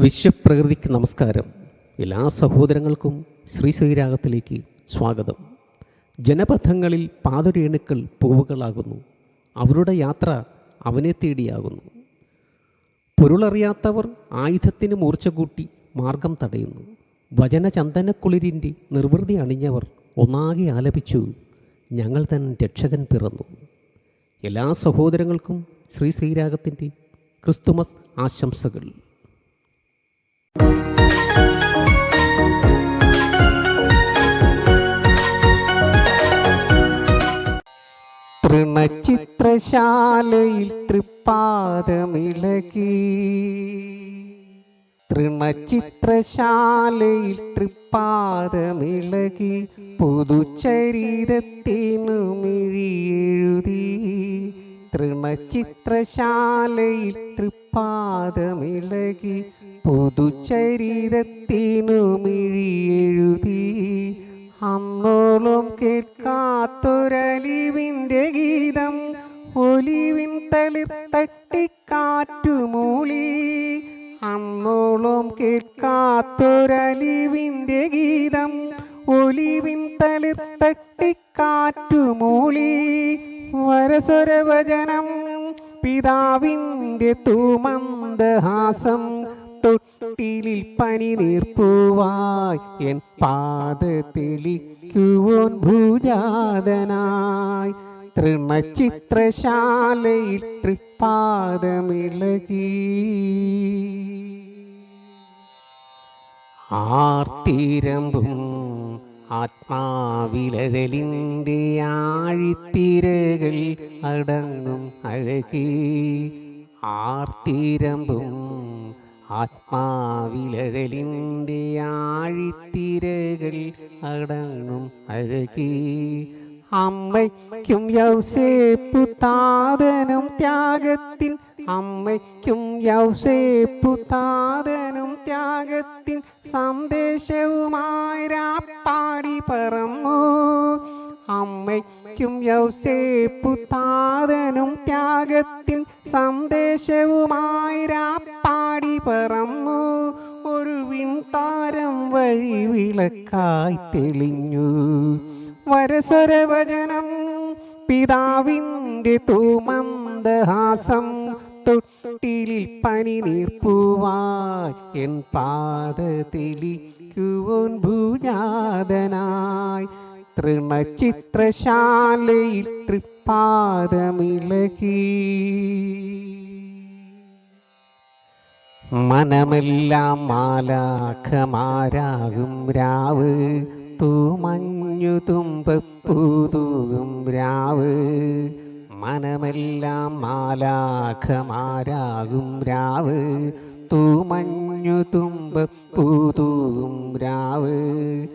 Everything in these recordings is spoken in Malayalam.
വിശ്വപ്രകൃതിക്ക് നമസ്കാരം. എല്ലാ സഹോദരങ്ങൾക്കും ശ്രീ ശ്രീരാഗത്തിലേക്ക് സ്വാഗതം. ജനപഥങ്ങളിൽ പാതൊരേണുക്കൾ പൂവുകളാകുന്നു. അവരുടെ യാത്ര അവനെ തേടിയാകുന്നു. പൊരുളറിയാത്തവർ ആയുധത്തിന് മൂർച്ച കൂട്ടി മാർഗം തടയുന്നു. വചനചന്ദനക്കുളിരിന്റെ നിർവൃതി അണിഞ്ഞവർ ഒന്നാകെ ആലപിച്ചു ഞങ്ങൾ തൻ രക്ഷകൻ പിറന്നു. എല്ലാ സഹോദരങ്ങൾക്കും ശ്രീ ശ്രീരാഗത്തിന്റെ ക്രിസ്തുമസ് ആശംസകൾ. തൃണചിത്രശാലയിൽ തൃപ്പാദമിളകി തൃണചിത്രശാലയിൽ തൃപ്പാദമിളകി പുതുചരിതത്തിനു മിഴിയെഴുതി. തൃണചിത്രശാലയിൽ തൃപ്പാദമിളകി പുതുചരിതത്തിനു മിഴിയെഴുതി അന്നോളം കേൾക്കാത്തൊരലിവിന്റെ ഗീതം ഒലിവിൻ തളിർ തട്ടിക്കാറ്റുമൂളി. അന്നോളം കേൾക്കാത്തൊരലിവിന്റെ ഗീതം ഒലിവിൻ തളിർ തട്ടിക്കാറ്റുമൂളി. വരസ്വരവചനം പിതാവിന്റെ തൂമന്ദഹാസം തൊട്ടിലിൽ പനി നീർപ്പൂവായി എൻ തെളിക്കുവോൻ ഭൂജാതനായി. തൃണചിത്രശാലയിൽ തൃപ്പാദമിളകി. ആർത്തിരമ്പും ആത്മാവിലഴലിന്റെ ആഴിത്തിരകൾ അടങ്ങും അഴകി. ആർത്തിരമ്പും ആത്മാവിലഴലിന്റെ ആഴിത്തിരകൾ അടങ്ങും അഴകി. അമ്മയ്ക്കും യൗസേപ്പു താതനും ത്യാഗത്തിൻ അമ്മയ്ക്കും യൗസേപ്പു താതനും ത്യാഗത്തിൻ സന്ദേശവുമായി രാപ്പാടി പറന്നു. അമ്മയ്ക്കും യൗസേപ്പു താതനും ത്യാഗത്തിൻ സന്ദേശവുമായി രാപ്പാടി പറന്നു. ഒരു വിൺതാരം വഴി വിളക്കായി തെളിഞ്ഞു. വരസ്വരവചനം പിതാവിന്റെ തൂമന്ദഹാസം തൊട്ടിലിൽ പനി നീർപ്പൂവായി എൻ തെളിക്കുവോൻ ഭൂജാതനായി. തൃണചിത്രശാലയിൽ തൃപ്പാദമിളകി. മനമെല്ലാം മാലാഖമാരാകും രാവ്. തൂമഞ്ഞു തുമ്പപ്പൂതൂകും രാവ്. മനമെല്ലാം മാലാഖമാരാകും രാവ്. തൂമഞ്ഞു തുമ്പപ്പൂതൂകും രാവ്.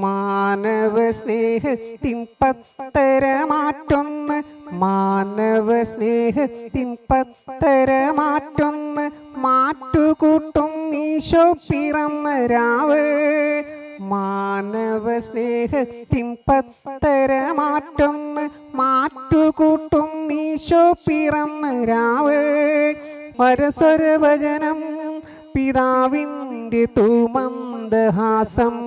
മാനവ സ്നേഹത്തിൻ പത്തര മാറ്റൊന്ന് മാനവ സ്നേഹത്തിൻ പത്തര മാറ്റൊന്ന് മാറ്റുകൂട്ടും ഈശോ പിറന്ന രാവ്. മാനവ സ്നേഹത്തിൻ പത്തര മാറ്റൊന്ന് മാറ്റുകൂട്ടും ഈശോ പിറന്ന രാവ്. പരസ്വരവചനം പിതാവിന്റെ തൂമന്ദഹാസം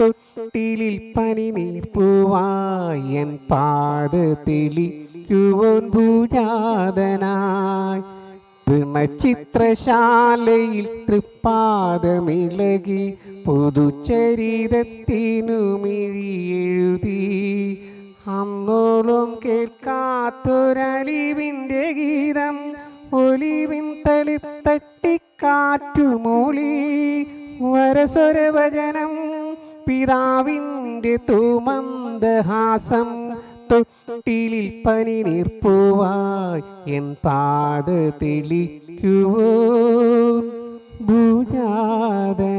തൊട്ടിലിൽ പനി നീർപ്പൂവായി പാട് തെളിക്കുവോൻ ഭൂജാതനായി തൃണചിത്രശാലയിൽ തൃപ്പാദമിളകി പൊതുചരിതത്തിനു മിഴിയെഴുതി. അന്നോളം കേൾക്കാത്തൊരലിവിന്റെ ഗീതം ഒലിവിൻ തളിത്തട്ടിക്കാറ്റുമോളി വരസ്വരവചനം പിതാവിന്റെ തൂമന്ദഹാസം തൊട്ടിലിൽ പനി നീർപ്പൂവായി എൻ പാത തെളിക്കുവോ? ഭൂജാതനായി